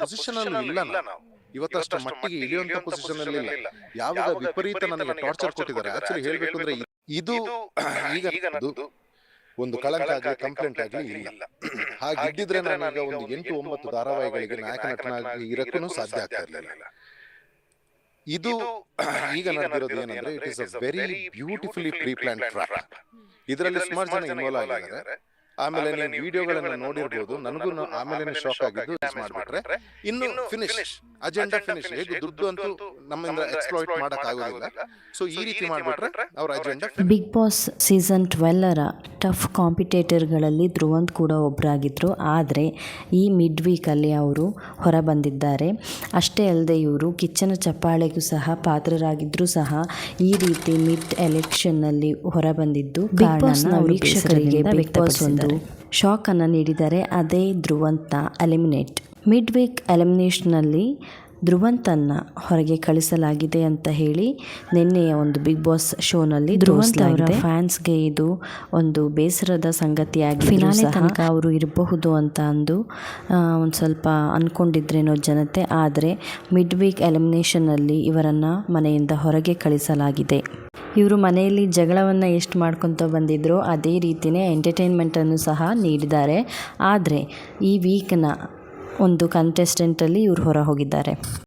Position ಅಲ್ಲಿ ಇಲ್ಲ ನಾವು ಇವತ್ತಷ್ಟು ಮಟ್ಟಿಗೆ ಇಳಿಯುವಂತ ಪೊಸಿಷನ್ ಅಲ್ಲಿ ಇಲ್ಲ. ಯಾವಾಗ ವಿಪರೀತ ನನಗೆ ಟಾರ್ಚರ್ ಕೊಟ್ಟಿದ್ದಾರೆ. ಆಕ್ಚುಲಿ ಹೇಳ್ಬೇಕು ಅಂದ್ರೆ ಇದು ಈಗ ನನ್ನದು ಒಂದು ಕಳಂಕ ಆಗಲಿ ಕಂಪ್ಲೇಂಟ್ ಆಗಲಿ ಇಲ್ಲ. ಹಾಗಿದ್ದಿದ್ರೆ ಈಗ ಒಂದು ಎಂಟು ಒಂಬತ್ತು ಧಾರಾವಾಹಿಗಳಿಗೆ ನಾಯಕ ನಟನಾಗಿ ಇರಕ್ಕೂ ಸಾಧ್ಯ ಆಗ್ತಾ ಇರಲಿಲ್ಲ ಇದು ಈಗ ನಡೆದಿರೋದು ಏನಂದ್ರೆ it is a very beautifully pre plan trap ಇದರಲ್ಲಿ ಸುಮಾರು ಜನ ಇನ್ವಾಲ್ವ್ ಆಗಿದ್ದಾರೆ. ಆಮೇಲೆ ನೀವು ವಿಡಿಯೋಗಳನ್ನು ನೋಡಿರ್ಬೋದು ನನಗೂ ಆಮೇಲೆ ಶಾಕ್ ಆಗಿದ್ದು ಯೂಸ್ ಮಾಡಿಬಿಟ್ರೆ. ಇನ್ನು ಫಿನಿಶ್ ಅಜೆಂಡಾ ಫಿನಿಶ್ ಹೇಗೆ ದುಡ್ಡು ಅಂತೂ ನಮ್ಮಿಂದ ಎಕ್ಸ್ಪ್ಲಾಯ್ಟ್ ಮಾಡಕ್ ಆಗೋದಿಲ್ಲ. ಸೊ ಈ ರೀತಿ ಮಾಡಿಬಿಟ್ರೆ ಅವ್ರ ಅಜೆಂಡಾ ಬಿಗ್ ಬಾಸ್ ಸೀಸನ್ ಟ್ವೆಲ್ಲರ ಟಫ್ ಕಾಂಪಿಟೇಟರ್ಗಳಲ್ಲಿ ಧ್ರುವಂತ್ ಕೂಡ ಒಬ್ಬರಾಗಿದ್ದರು ಆದರೆ ಈ ಮಿಡ್ ವೀಕಲ್ಲಿ ಅವರು ಹೊರಬಂದಿದ್ದಾರೆ. ಅಷ್ಟೇ ಅಲ್ಲದೆ ಇವರು ಕಿಚ್ಚನ ಚಪ್ಪಾಳೆಗೂ ಸಹ ಪಾತ್ರರಾಗಿದ್ದರೂ ಸಹ ಈ ರೀತಿ ಮಿಡ್ ಎಲೆಕ್ಷನ್ನಲ್ಲಿ ಹೊರಬಂದಿದ್ದು ಬಿಗ್ ಬಾಸ್ನ ವೀಕ್ಷಕರಿಗೆ ಬಿಗ್ ಬಾಸ್ ಒಂದು ಶಾಕನ್ನು ನೀಡಿದರೆ ಅದೇ ಧ್ರುವಂತ ಎಲಿಮಿನೇಟ್. ಮಿಡ್ ವೀಕ್ ಎಲಿಮಿನೇಷನಲ್ಲಿ ಧ್ರುವಂತನ್ನ ಹೊರಗೆ ಕಳಿಸಲಾಗಿದೆ ಅಂತ ಹೇಳಿ ನಿನ್ನೆಯ ಒಂದು ಬಿಗ್ ಬಾಸ್ ಶೋನಲ್ಲಿ ಧ್ರುವಂತ ಅವರ ಫ್ಯಾನ್ಸ್ಗೆ ಇದು ಒಂದು ಬೇಸರದ ಸಂಗತಿಯಾಗಿ ಫಿನಾಲೆ ತನಕ ಅವರು ಇರಬಹುದು ಅಂತ ಅಂದು ಒಂದು ಸ್ವಲ್ಪ ಅಂದ್ಕೊಂಡಿದ್ರೇನೋ ಜನತೆ. ಆದರೆ ಮಿಡ್ ವೀಕ್ ಎಲಿಮಿನೇಷನ್ನಲ್ಲಿ ಇವರನ್ನು ಮನೆಯಿಂದ ಹೊರಗೆ ಕಳಿಸಲಾಗಿದೆ. ಇವರು ಮನೆಯಲ್ಲಿ ಜಗಳವನ್ನು ಎಷ್ಟು ಮಾಡ್ಕೊತ ಬಂದಿದ್ರೋ ಅದೇ ರೀತಿಯೇ ಎಂಟರ್ಟೈನ್ಮೆಂಟನ್ನು ಸಹ ನೀಡಿದ್ದಾರೆ. ಆದರೆ ಈ ವೀಕ್ನ ಒಂದು ಕಂಟೆಸ್ಟೆಂಟಲ್ಲಿ ಇವರು ಹೊರ ಹೋಗಿದ್ದಾರೆ